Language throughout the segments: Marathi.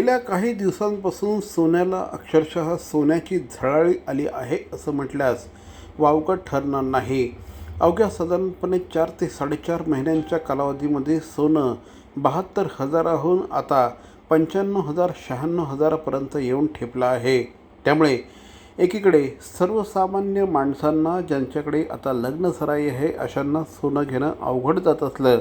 गेल्या काही दिवसांपासून सोन्याला अक्षरशः सोन्याची झळाळी आली आहे असं म्हटल्यास वावगं ठरणार नाही. अवघ्या साधारणपणे चार ते साडेचार महिन्यांच्या कालावधीमध्ये सोनं बहात्तर हजाराहून आता पंच्याण्णव हजार शहाण्णव हजारापर्यंत येऊन ठेपलं आहे. त्यामुळे एकीकडे सर्वसामान्य माणसांना ज्यांच्याकडे आता लग्न सराई आहे अशांना सोनं घेणं अवघड जात असलं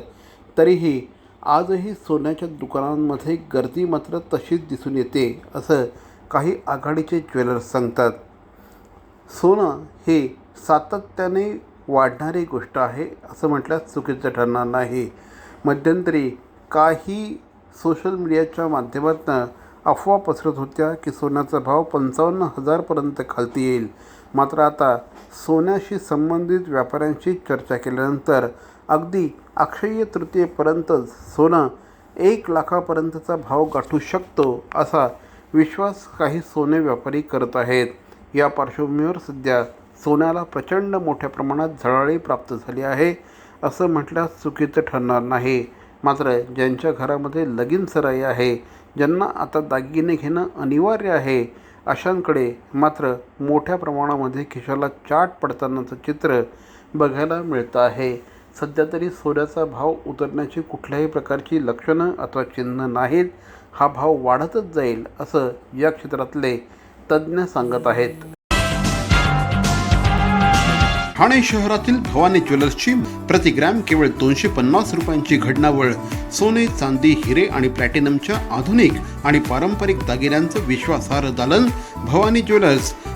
तरीही आजही सोन्याच्या दुकानांमध्ये गर्दी मात्र तशीच दिसून येते असं काही आघाडीचे ज्वेलर्स सांगतात. सोनं हे सातत्याने वाढणारी गोष्ट आहे असं म्हटल्यास चुकीचं ठरणार नाही. मध्यंतरी काही सोशल मीडियाच्या माध्यमातून अफवा पसरत होत्या की सोन्याचा भाव पंचावन्न हजारपर्यंत खालती येईल. मात्र आता सोन्याशी संबंधित व्यापाऱ्यांशी चर्चा केल्यानंतर अगदी अक्षय तृतीयेपर्यंत सोनं एक लाखापर्यंतचा भाव गाठू शकतो असा विश्वास काही सोने व्यापारी करत आहेत. या पार्श्वभूमीवर सध्या सोन्याला प्रचंड मोठ्या प्रमाणात झळाळी प्राप्त झाली आहे असं म्हटल्यास चुकीचं ठरणार नाही. मात्र ज्यांच्या घरामध्ये लगीन सराई आहे ज्यांना आता दागिने घेणं अनिवार्य आहे अशांकडे मात्र मोठ्या प्रमाणामध्ये खिशाला चाट पडतानाचं चित्र बघायला मिळतं आहे. सध्या तरी सोन्याचा भाव उतरण्याची कुठल्याही प्रकारची लक्षणं अथवा चिन्ह नाहीत. हा भाव वाढतच जाईल असं या क्षेत्रातले तज्ज्ञ सांगत आहेत. ठाणे शहरातील भवानी ज्वेलर्सची प्रति ग्रॅम केवळ दोनशे पन्नास रुपयांची घडणावळ. सोने चांदी हिरे आणि प्लॅटिनमच्या आधुनिक आणि पारंपरिक दागिन्यांचं विश्वासार्ह दालन Bhavani jewellers